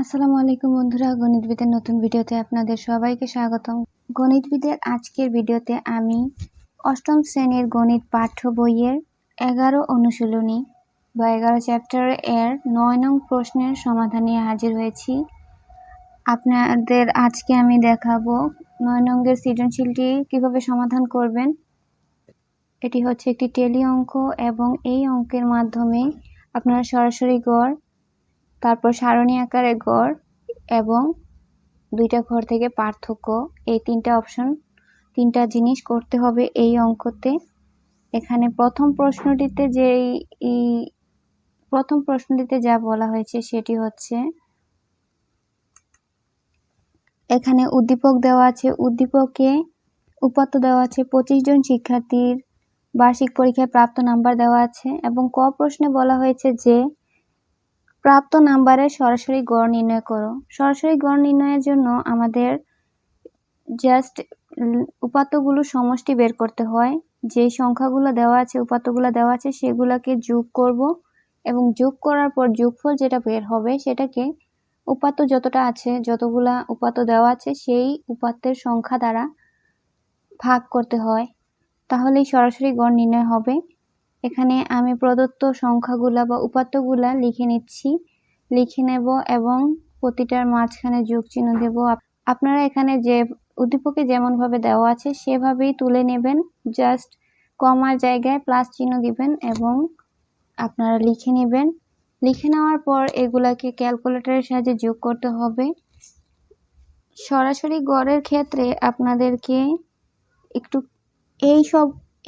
আসসালামু আলাইকুম বন্ধুরা, গণিতবিদের নতুন ভিডিওতে আপনাদের সবাইকে স্বাগতম। গণিতবিদের আজকের ভিডিওতে আমি অষ্টম শ্রেণির গণিত পাঠ্য বইয়ের এগারো অনুশীলনী বা এগারো চ্যাপ্টার এর নয় নং প্রশ্নের সমাধান নিয়ে হাজির হয়েছি। আপনাদের আজকে আমি দেখাবো নয় নঙ্গের সৃজনশীলটি কীভাবে সমাধান করবেন। এটি হচ্ছে একটি টেলি অঙ্ক এবং এই অঙ্কের মাধ্যমে আপনারা সরাসরি গড় তারপর সারণী আকারে গড় এবং দুইটা ঘর থেকে পার্থক্য। এই তিনটা অপশন তিনটা জিনিস করতে হবে এই অঙ্কতে। এখানে প্রথম প্রশ্নটিতে যে এই প্রথম প্রশ্নটিতে যা বলা হয়েছে সেটি হচ্ছে, এখানে উদ্দীপক দেওয়া আছে, উদ্দীপকে উপাত্ত দেওয়া আছে, পঁচিশ জন শিক্ষার্থীর বার্ষিক পরীক্ষায় প্রাপ্ত নাম্বার দেওয়া আছে এবং ক প্রশ্নে বলা হয়েছে যে প্রাপ্ত নাম্বারের সরাসরি গড় নির্ণয় করো। সরাসরি গড় নির্ণয়ের জন্য আমাদের জাস্ট উপাত্তগুলো সমষ্টি বের করতে হয়। যে সংখ্যাগুলো দেওয়া আছে, উপাত্তগুলো দেওয়া আছে, সেগুলোকে যোগ করব এবং যোগ করার পর যোগফল যেটা বের হবে সেটাকে উপাত্ত যতটা আছে, যতগুলা উপাত্ত দেওয়া আছে, সেই উপাত্তের সংখ্যা দ্বারা ভাগ করতে হয়। তাহলেই সরাসরি গড় নির্ণয় হবে। এখানে আমি প্রদত্ত সংখ্যাগুলা বা উপাত্তগুলা লিখে নিচ্ছি। লিখে নেব এবং প্রতিটার মাঝখানে যোগ চিহ্ন দেব। আপনারা এখানে যে উদ্দীপকে যেমনভাবে দেওয়া আছে, সেভাবেই তুলে নেবেন। জাস্ট কমার জায়গায় প্লাস চিহ্ন দিবেন এবং আপনারা লিখে নেবেন। লিখে নেওয়ার পর এগুলাকে ক্যালকুলেটরের সাহায্যে যোগ করতে হবে। সরাসরি গড়ের ক্ষেত্রে আপনাদেরকে একটু এই সব,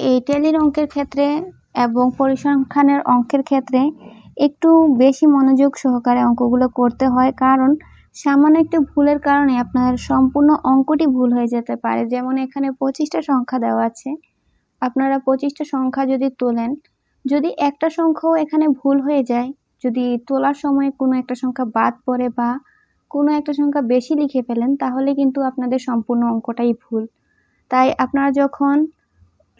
এই টেলির অঙ্কের ক্ষেত্রে এবং পরিসংখ্যানের অঙ্কের ক্ষেত্রে একটু বেশি মনোযোগ সহকারে অঙ্কগুলো করতে হয়, কারণ সামান্য একটু ভুলের কারণে আপনার সম্পূর্ণ অঙ্কটি ভুল হয়ে যেতে পারে। যেমন এখানে পঁচিশটা সংখ্যা দেওয়া আছে। আপনারা পঁচিশটা সংখ্যা যদি তোলেন, যদি একটা সংখ্যাও এখানে ভুল হয়ে যায়, যদি তোলার সময় কোনো একটা সংখ্যা বাদ পড়ে বা কোনো একটা সংখ্যা বেশি লিখে ফেলেন, তাহলে কিন্তু আপনাদের সম্পূর্ণ অঙ্কটাই ভুল। তাই আপনারা যখন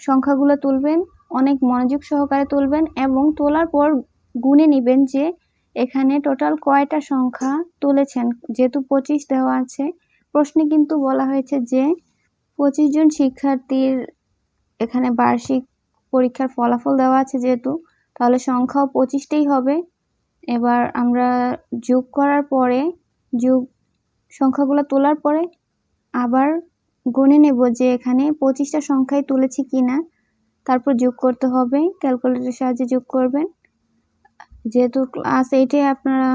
সংখ্যাগুলো তুলবেন অনেক মনোযোগ সহকারে তুলবেন এবং তোলার পর গুনে নেবেন যে এখানে টোটাল কয়টা সংখ্যা তুলেছেন। যেহেতু পঁচিশ দেওয়া আছে, প্রশ্নে কিন্তু বলা হয়েছে যে পঁচিশ জন শিক্ষার্থীর এখানে বার্ষিক পরীক্ষার ফলাফল দেওয়া আছে যেহেতু, তাহলে সংখ্যাও পঁচিশটাই হবে। এবার আমরা যোগ করার পরে, যোগ সংখ্যাগুলো তোলার পরে আবার গুনে নেব যে এখানে পঁচিশটা সংখ্যায় তুলেছি কি না তারপর যোগ করতে হবে ক্যালকুলেটরের সাহায্যে যোগ করবেন। যেহেতু ক্লাস এইটে আপনারা,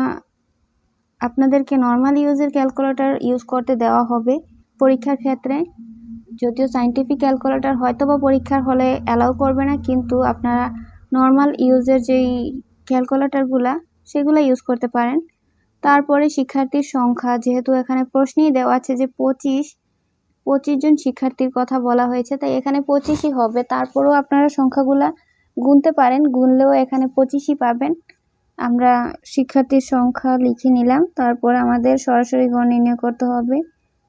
আপনাদেরকে নর্মাল ইউজের ক্যালকুলেটার ইউজ করতে দেওয়া হবে পরীক্ষার ক্ষেত্রে। যদিও সাইন্টিফিক ক্যালকুলেটার হয়তো বা পরীক্ষার হলে অ্যালাউ করবে না, কিন্তু আপনারা নর্মাল ইউজের যেই ক্যালকুলেটারগুলা সেগুলো ইউজ করতে পারেন। তারপরে শিক্ষার্থীর সংখ্যা, যেহেতু এখানে প্রশ্নেই দেওয়া আছে যে পঁচিশ পঁচিশ জন শিক্ষার্থীর কথা বলা হয়েছে, তাই এখানে পঁচিশই হবে। তারপরেও আপনারা সংখ্যাগুলা গুনতে পারেন, গুনলেও এখানে পঁচিশই পাবেন। আমরা শিক্ষার্থীর সংখ্যা লিখে নিলাম, তারপর আমাদের সরাসরি গড় নির্ণয় করতে হবে।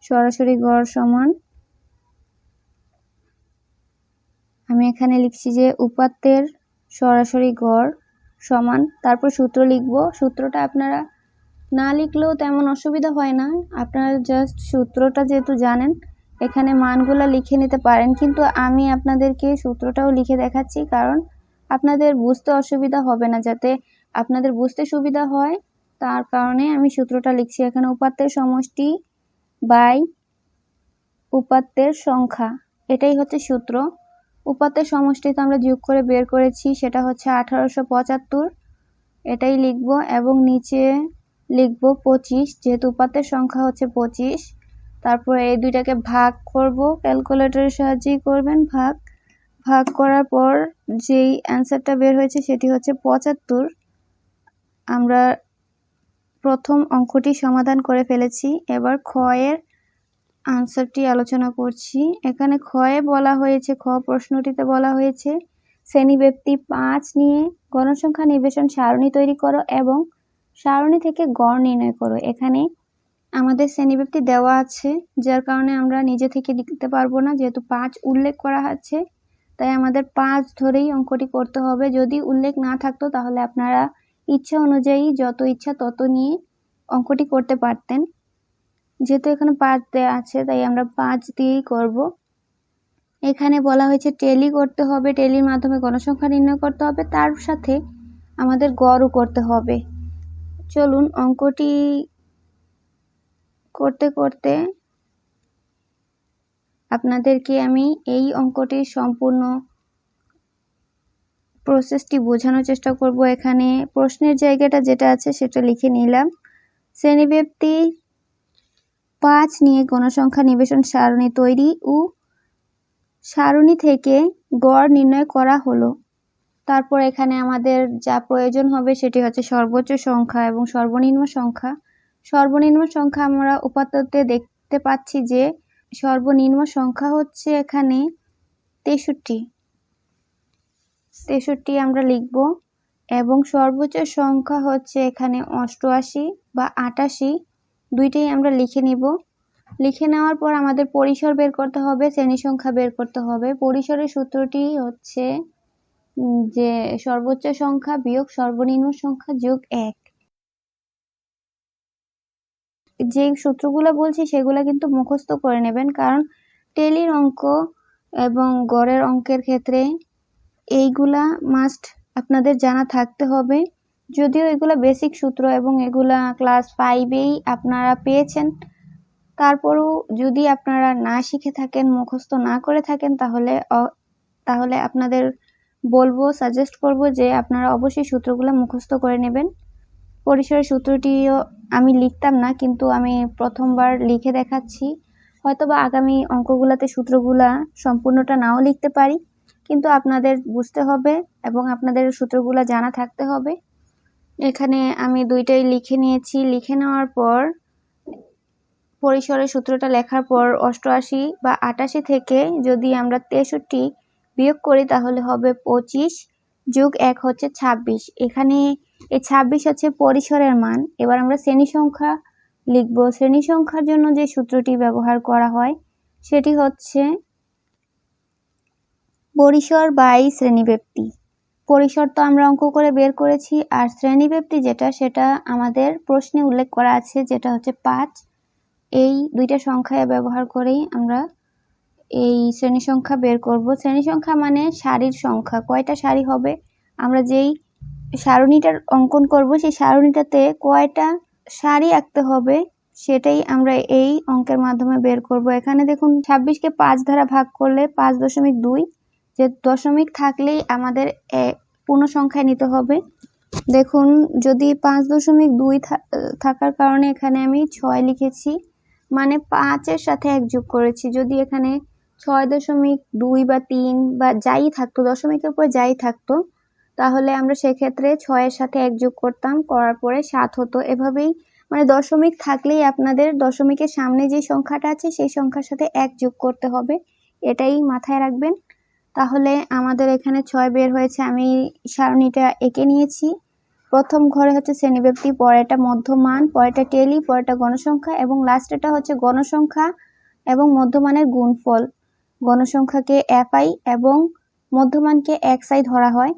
সরাসরি গড় সমান, আমি এখানে লিখছি যে উপাত্তের সরাসরি গড় সমান, তারপর সূত্র লিখব। সূত্রটা আপনারা না লিখলেও তেমন অসুবিধা হয় না। আপনারা জাস্ট সূত্রটা যেহেতু জানেন এখানে মানগুলো লিখে নিতে পারেন, কিন্তু আমি আপনাদেরকে সূত্রটাও লিখে দেখাচ্ছি, কারণ আপনাদের বুঝতে অসুবিধা হবে না, যাতে আপনাদের বুঝতে সুবিধা হয়। তার কারণে আমি সূত্রটা লিখছি এখানে, উপাত্তের সমষ্টি বাই উপাত্তের সংখ্যা, এটাই হচ্ছে সূত্র। উপাত্তের সমষ্টি তো আমরা যোগ করে বের করেছি, সেটা হচ্ছে আঠারোশো পঁচাত্তর, এটাই লিখব, এবং নিচে লিখব পঁচিশ, যেহেতু উপাত্তের সংখ্যা হচ্ছে পঁচিশ। তারপরে এই দুইটাকে ভাগ করব। ক্যালকুলেটরের সাহায্যেই করবেন ভাগ। ভাগ করার পর যেই অ্যান্সারটা বের হয়েছে সেটি হচ্ছে পঁচাত্তর। আমরা প্রথম অঙ্কটি সমাধান করে ফেলেছি। এবার ক্ষয়ের আনসারটি আলোচনা করছি। এখানে ক্ষয়ে বলা হয়েছে, খ প্রশ্নটিতে বলা হয়েছে, শ্রেণীব্যক্তি পাঁচ নিয়ে গণসংখ্যা নিবেশন সারণী তৈরি করো এবং সারণী থেকে গড় নির্ণয় করো। এখানে আমাদের শ্রেণীব্যক্তি দেওয়া আছে, যার কারণে আমরা নিজে থেকে লিখতে পারব না। যেহেতু পাঁচ উল্লেখ করা আছে, তাই আমাদের পাঁচ ধরেই অঙ্কটি করতে হবে। যদি উল্লেখ না থাকতো, তাহলে আপনারা ইচ্ছা অনুযায়ী যত ইচ্ছা তত নিয়ে অঙ্কটি করতে পারতেন। যেহেতু এখানে পাঁচ দেওয়া আছে, তাই আমরা পাঁচ দিয়েই করব। এখানে বলা হয়েছে টেলি করতে হবে। টেলির মাধ্যমে গণসংখ্যা নির্ণয় করতে হবে। তার সাথে আমাদের গড়ও করতে হবে। চলুন, অঙ্কটি করতে করতে আপনাদেরকে আমি এই অঙ্কটির সম্পূর্ণ প্রসেসটি বোঝানোর চেষ্টা করব। এখানে প্রশ্নের জায়গাটা যেটা আছে সেটা লিখে নিলাম। শ্রেণীব্যক্তি পাঁচ নিয়ে গণসংখ্যা নিবেশন সারণী তৈরি ও সারণী থেকে গড় নির্ণয় করা হলো। তারপর এখানে আমাদের যা প্রয়োজন হবে সেটি হচ্ছে সর্বোচ্চ সংখ্যা এবং সর্বনিম্ন সংখ্যা। সর্বনিম্ন সংখ্যা আমরা উপাত্ততে দেখতে পাচ্ছি যে সর্বনিম্ন সংখ্যা হচ্ছে এখানে তেষট্টি। তেষট্টি আমরা লিখব এবং সর্বোচ্চ সংখ্যা হচ্ছে এখানে অষ্টআশি বা আটাশি। দুইটাই আমরা লিখে নিব। লিখে নেওয়ার পর আমাদের পরিসর বের করতে হবে, শ্রেণি সংখ্যা বের করতে হবে। পরিসরের সূত্রটি হচ্ছে যে সর্বোচ্চ সংখ্যা বিয়োগ সর্বনিম্ন সংখ্যা যোগ এক। যে সূত্রগুলো বলছি সেগুলো কিন্তু মুখস্থ করে নেবেন। কারণ টেলির অঙ্ক এবং গড়ের অঙ্কের ক্ষেত্রে এইগুলা মাস্ট আপনাদের জানা থাকতে হবে। যদিও এগুলা বেসিক সূত্র এবং এগুলা ক্লাস ফাইভেই আপনারা পেয়েছেন। তারপরও যদি আপনারা না শিখে থাকেন, মুখস্থ না করে থাকেন, তাহলে তাহলে আপনাদের বলব সাজেস্ট করব যে আপনারা অবশ্যই সূত্রগুলো মুখস্থ করে নেবেন। পরিসরের সূত্রটিও আমি লিখতাম না, কিন্তু আমি প্রথমবার লিখে দেখাচ্ছি। হয়তো বা আগামী অঙ্কগুলোতে সূত্রগুলা সম্পূর্ণটা নাও লিখতে পারি, কিন্তু আপনাদের বুঝতে হবে এবং আপনাদের সূত্রগুলো জানা থাকতে হবে। এখানে আমি দুইটাই লিখে নিয়েছি। লিখে নেওয়ার পর পরিসরের সূত্রটা লেখার পর অষ্টআশি বা আটাশি থেকে যদি আমরা তেষট্টি বিয়োগ করি, তাহলে হবে পঁচিশ যোগ এক হচ্ছে ছাব্বিশ। এখানে এই ছাব্বিশ হচ্ছে পরিসরের মান। এবার আমরা শ্রেণি সংখ্যা লিখব। শ্রেণি সংখ্যার জন্য যে সূত্রটি ব্যবহার করা হয়, সেটি হচ্ছে পরিসর বাই শ্রেণীব্যক্তি। পরিসর তো আমরা অঙ্ক করে বের করেছি, আর শ্রেণীব্যক্তি যেটা, সেটা আমাদের প্রশ্নে উল্লেখ করা আছে, যেটা হচ্ছে পাঁচ। এই দুইটা সংখ্যায় ব্যবহার করেই আমরা এই শ্রেণি সংখ্যা বের করব। শ্রেণি সংখ্যা মানে সারির সংখ্যা। কয়টা সারি হবে? আমরা যেই সারণীটার অঙ্কন করব, সেই সারণীটাতে কয়টা সারি আঁকতে হবে সেটাই আমরা এই অঙ্কের মাধ্যমে বের করব। এখানে দেখুন, ছাব্বিশকে পাঁচ ধারা ভাগ করলে পাঁচ দশমিক দুই, যে দশমিক থাকলেই আমাদের পূর্ণ সংখ্যায় নিতে হবে। দেখুন, যদি পাঁচ দশমিক দুই থাকার কারণে এখানে আমি ছয় লিখেছি মানে পাঁচের সাথে এক যোগ করেছি। যদি এখানে ছয় দশমিক দুই বা তিন বা যাই থাকতো, দশমিকের পর যাই থাকতো তাহলে আমরা সেক্ষেত্রে ছয়ের সাথে এক যোগ করতাম, করার পরে সাত হতো। এভাবেই মানে দশমিক থাকলেই আপনাদের দশমিকের সামনে যে সংখ্যাটা আছে, সেই সংখ্যার সাথে এক যোগ করতে হবে। এটাই মাথায় রাখবেন। তাহলে আমাদের এখানে ছয় বের হয়েছে, আমি সারণীটা এঁকে নিয়েছি। প্রথম ঘরে হচ্ছে শ্রেণীব্যক্তি পরেটা মধ্যমান পরেটা টেলি পরেটা গণসংখ্যা এবং লাস্টেটা হচ্ছে গণসংখ্যা এবং মধ্যমানের গুণফল। গণসংখ্যাকে এফআই এবং মধ্যমানকে এক্সআই ধরা হয়।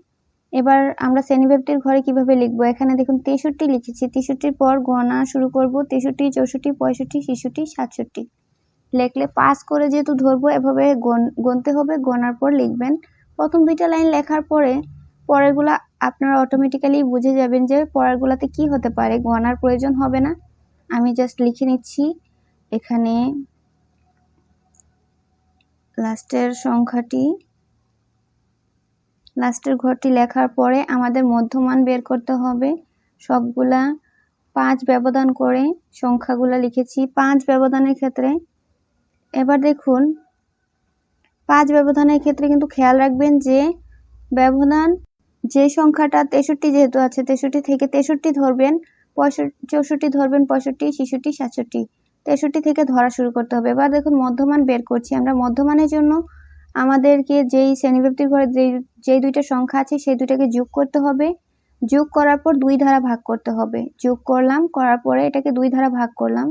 এবার আমরা শ্রেণীব্যক্তির ঘরে কীভাবে লিখব? এখানে দেখুন তেষট্টি লিখেছি। তেষট্টির পর গণা শুরু করব। তেষট্টি, চৌষট্টি, পঁয়ষট্টি, ছেষট্টি, সাতষট্টি। লেখলে পাস করে যেহেতু ধরবো, এভাবে গণতে হবে। গণার পর লিখবেন। প্রথম দুইটা লাইন লেখার পরে পরেরগুলা আপনারা অটোমেটিক্যালি বুঝে যাবেন যে পরেরগুলাতে কি হতে পারে। গণার প্রয়োজন হবে না। আমি জাস্ট লিখে নিচ্ছি। এখানে লাস্টের সংখ্যাটি লাস্টের ঘরটি লেখার পরে আমাদের মধ্যমান বের করতে হবে। সবগুলা পাঁচ ব্যবধান করে সংখ্যাগুলা লিখেছি। পাঁচ ব্যবধানের ক্ষেত্রে এবার দেখুন, পাঁচ ব্যবধানের ক্ষেত্রে কিন্তু খেয়াল রাখবেন যে ব্যবধান যে সংখ্যাটা তেষট্টি যেহেতু আছে, তেষট্টি থেকে তেষট্টি ধরবেন, পঁয়ষট্টি, চৌষট্টি ধরবেন, পঁয়ষট্টি, ছেষট্টি, সাতষট্টি। তেষট্টি থেকে ধরা শুরু করতে হবে। এবার দেখুন, মধ্যমান বের করছি। আমরা মধ্যমানের জন্য আমাদেরকে যেই শ্রেণীব্যক্তির ঘরে যেই দুইটা সংখ্যা আছে, সেই দুইটাকে যোগ করতে হবে। যোগ করার পর দুই ধারা ভাগ করতে হবে। যোগ করলাম, করার পরে এটাকে দুই ধারা ভাগ করলাম।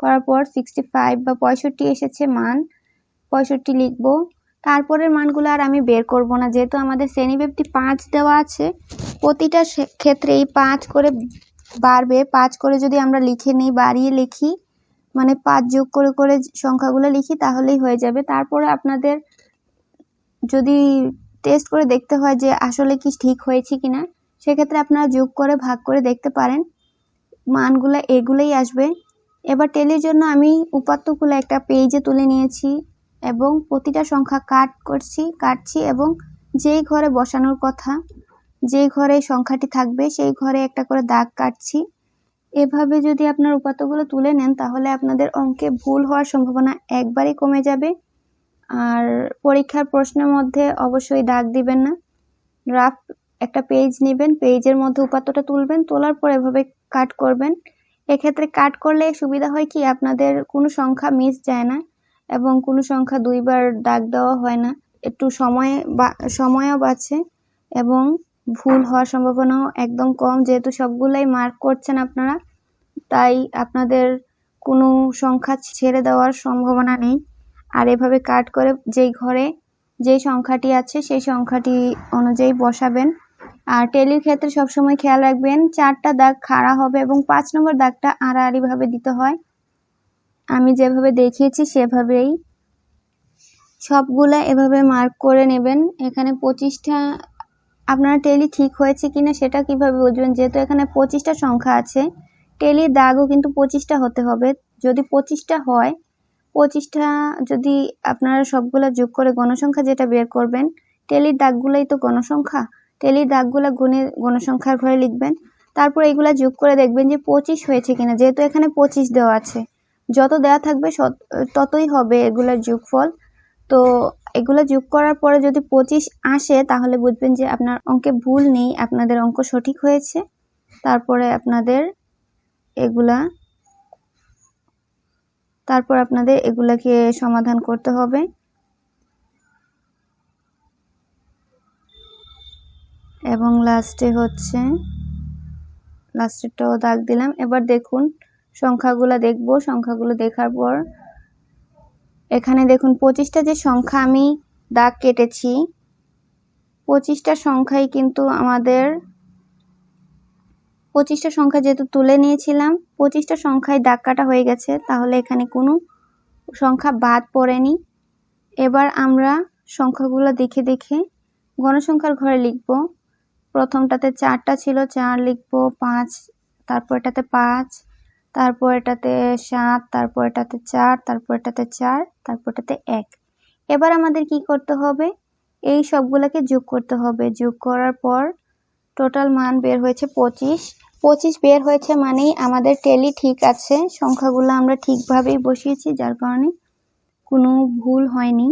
করার পর সিক্সটি ফাইভ বা পঁয়ষট্টি এসেছে মান, পঁয়ষট্টি লিখব। তারপরের মানগুলো আর আমি বের করব না, যেহেতু আমাদের শ্রেণীব্যক্তি পাঁচ দেওয়া আছে। প্রতিটা ক্ষেত্রেই পাঁচ করে বাড়বে। পাঁচ করে যদি আমরা লিখে নিই, বাড়িয়ে লিখি মানে পাঁচ যোগ করে করে সংখ্যাগুলো লিখি, তাহলেই হয়ে যাবে। তারপরে আপনাদের যদি টেস্ট করে দেখতে হয় যে আসলে কি ঠিক হয়েছে কি না সেক্ষেত্রে আপনারা যোগ করে, ভাগ করে দেখতে পারেন। মানগুলো এগুলোই আসবে। এবার টেলির জন্য আমি উপাত্তগুলো একটা পেজে তুলে নিয়েছি এবং প্রতিটা সংখ্যা কাট করছি, কাটছি এবং যেই ঘরে বসানোর কথা, যেই ঘরে সংখ্যাটি থাকবে, সেই ঘরে একটা করে দাগ কাটছি। এভাবে যদি আপনার উপাত্তগুলো তুলে নেন, তাহলে আপনাদের অঙ্কে ভুল হওয়ার সম্ভাবনা একবারই কমে যাবে। আর পরীক্ষার প্রশ্নের মধ্যে অবশ্যই দাগ দিবেন না। রাফ একটা পেজ নেবেন পেজের মধ্যে উপাত্তটা তুলবেন, তোলার পর এভাবে কাট করবেন। এক্ষেত্রে কাট করলে সুবিধা হয় কি, আপনাদের কোনো সংখ্যা মিস যায় না এবং কোনো সংখ্যা দুইবার দাগ দেওয়া হয় না। একটু সময় বা, সময়ও বাঁচে এবং ভুল হওয়ার সম্ভাবনাও একদম কম। যেহেতু সবগুলাই মার্ক করছেন আপনারা, তাই আপনাদের কোনো সংখ্যা ছেড়ে দেওয়ার সম্ভাবনা নেই। আর এভাবে কাট করে যেই ঘরে যেই সংখ্যাটি আছে, সেই সংখ্যাটি অনুযায়ী বসাবেন। আর টেলির ক্ষেত্রে সবসময় খেয়াল রাখবেন, চারটা দাগ খাড়া হবে এবং পাঁচ নম্বর দাগটা আড়াআড়িভাবে দিতে হয়। আমি যেভাবে দেখিয়েছি, সেভাবেই। সবগুলা এভাবে মার্ক করে নেবেন। এখানে পঁচিশটা, আপনার টেলি ঠিক হয়েছে কিনা সেটা কীভাবে বুঝবেন? যেহেতু এখানে পঁচিশটা সংখ্যা আছে, টেলির দাগও কিন্তু পঁচিশটা হতে হবে। যদি পঁচিশটা হয় পঁচিশটা যদি আপনারা সবগুলো যোগ করে গণসংখ্যা যেটা বের করবেন টেলির দাগগুলোই তো গণসংখ্যা টেলির দাগগুলো গুণে গণসংখ্যার ঘরে লিখবেন, তারপর এইগুলা যোগ করে দেখবেন যে পঁচিশ হয়েছে কিনা, যেহেতু এখানে পঁচিশ দেওয়া আছে। যত দেওয়া থাকবে ততই হবে এগুলার যোগফল। তো এগুলো যোগ করার পরে যদি পঁচিশ আসে, তাহলে বুঝবেন যে আপনার অঙ্কে ভুল নেই, আপনাদের অঙ্ক সঠিক হয়েছে। তারপরে আপনাদের এগুলা তারপর আপনাদের এগুলাকে সমাধান করতে হবে। এবং লাস্টে হচ্ছে লাস্টেরটাও দাগ দিলাম। এবার দেখুন, সংখ্যাগুলো দেখব। সংখ্যাগুলো দেখার পর, এখানে দেখুন, পঁচিশটা যে সংখ্যা আমি দাগ কেটেছি, পঁচিশটা সংখ্যাই কিন্তু আমাদের পঁচিশটা সংখ্যা যেহেতু তুলে নিয়েছিলাম, পঁচিশটা সংখ্যায় দাগ কাটা হয়ে গেছে, তাহলে এখানে কোনো সংখ্যা বাদ পড়েনি। এবার আমরা সংখ্যাগুলো দেখে দেখে গণসংখ্যার ঘরে লিখব। প্রথমটাতে চারটা ছিল, চার লিখব, পাঁচ তারপর এটাতে পাঁচ তারপর এটাতে সাত তারপর এটাতে চার তারপর এটাতে চার তারপর এটাতে এক। এবার আমাদের কি করতে হবে? এই সবগুলোকে যোগ করতে হবে। যোগ করার পর টোটাল মান বের হয়েছে পঁচিশ। পঁচিশ বের হয়েছে মানেই আমাদের টেলি ঠিক আছে। সংখ্যাগুলো আমরা ঠিকভাবেই বসিয়েছি, যার কারণে কোনো ভুল হয়নি।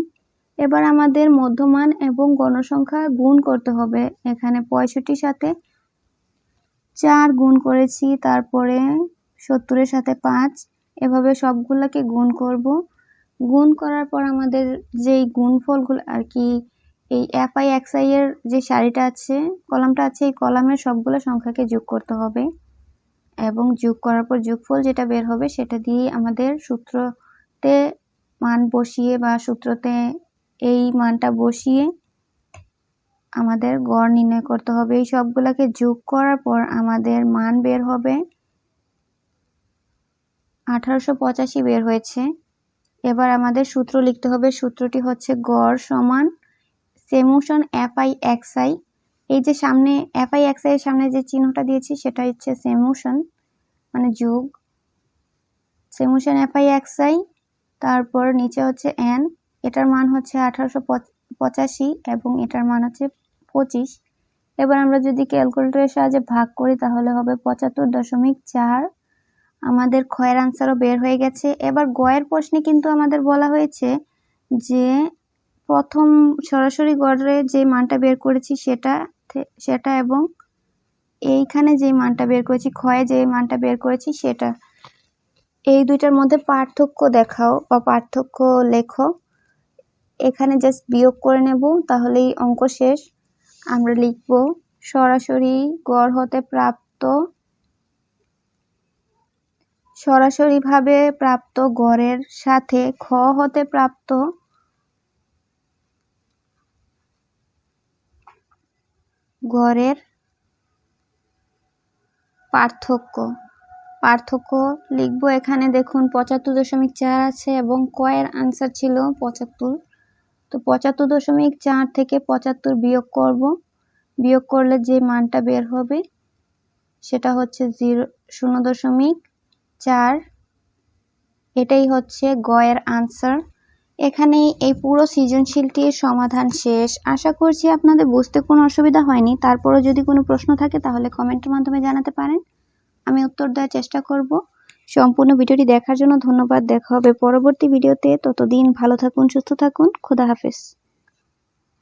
এবার আমাদের মধ্যমান এবং গণসংখ্যা গুণ করতে হবে। এখানে পঁয়ষট্টির সাথে চার গুণ করেছি, তারপরে সত্তরের সাথে পাঁচ। এভাবে সবগুলোকে গুণ করব। গুণ করার পর আমাদের যেই গুণফলগুলো আর কি এই এফ আই এক্স আই এর যে শাড়িটা আছে, কলামটা আছে, এই কলামের সবগুলো সংখ্যাকে যোগ করতে হবে। এবং যোগ করার পর যোগফল যেটা বের হবে সেটা দিয়ে আমাদের সূত্রতে মান বসিয়ে বা সূত্রতে এই মানটা বসিয়ে আমাদের গড় নির্ণয় করতে হবে। এই সবগুলোকে যোগ করার পর আমাদের মান বের হবে। আঠারোশো পঁচাশি বের হয়েছে। এবার আমাদের সূত্র লিখতে হবে, সূত্রটি হচ্ছে গড় সমান summation F I X I এই যে সামনে এফ আই এক্স আই এর সামনে যে চিহ্নটা দিয়েছি সেটা হচ্ছে সেমোশন মানে যোগ। Summation F I X I তারপর নিচে হচ্ছে এন, এটার মান হচ্ছে আঠারোশো পঁচাশি এবং এটার মান হচ্ছে পঁচিশ। এবার আমরা যদি ক্যালকুলেটরের সাহায্যে ভাগ করি তাহলে হবে পঁচাত্তর দশমিক চার। আমাদের ক্ষয়ের আনসারও বের হয়ে গেছে। এবার গয়ের প্রশ্নে কিন্তু আমাদের বলা হয়েছে যে প্রথম সরাসরি গড়ে যে মানটা বের করেছি সেটা সেটা এবং এইখানে যে মানটা বের করেছি, ক্ষয়ে যে মানটা বের করেছি সেটা। এই দুইটার মধ্যে পার্থক্য দেখাও বা পার্থক্য লেখো। এখানে জাস্ট বিয়োগ করে নেব, তাহলেই অঙ্ক শেষ। আমরা লিখব, সরাসরি গড় হতে প্রাপ্ত, সরাসরিভাবে প্রাপ্ত গড়ের সাথে খ হতে প্রাপ্ত গড়ের পার্থক্য। পার্থক্য লিখব এখানে দেখুন, পঁচাত্তর দশমিক চার আছে এবং কয়ের আনসার ছিল পঁচাত্তর। তো পঁচাত্তর দশমিক চার থেকে পঁচাত্তর বিয়োগ করব। বিয়োগ করলে যে মানটা বের হবে সেটা হচ্ছে জিরো, শূন্য দশমিক চার। এটাই হচ্ছে গয়ের আনসার এখানেই এই পুরো সৃজনশীলটির সমাধান শেষ। আশা করছি আপনাদের বুঝতে কোনো অসুবিধা হয়নি। তারপরও যদি কোনো প্রশ্ন থাকে, তাহলে কমেন্টের মাধ্যমে জানাতে পারেন। আমি উত্তর দেওয়ার চেষ্টা করব। সম্পূর্ণ ভিডিওটি দেখার জন্য ধন্যবাদ। দেখা হবে পরবর্তী ভিডিওতে। ততদিন ভালো থাকুন, সুস্থ থাকুন। খোদা হাফেজ।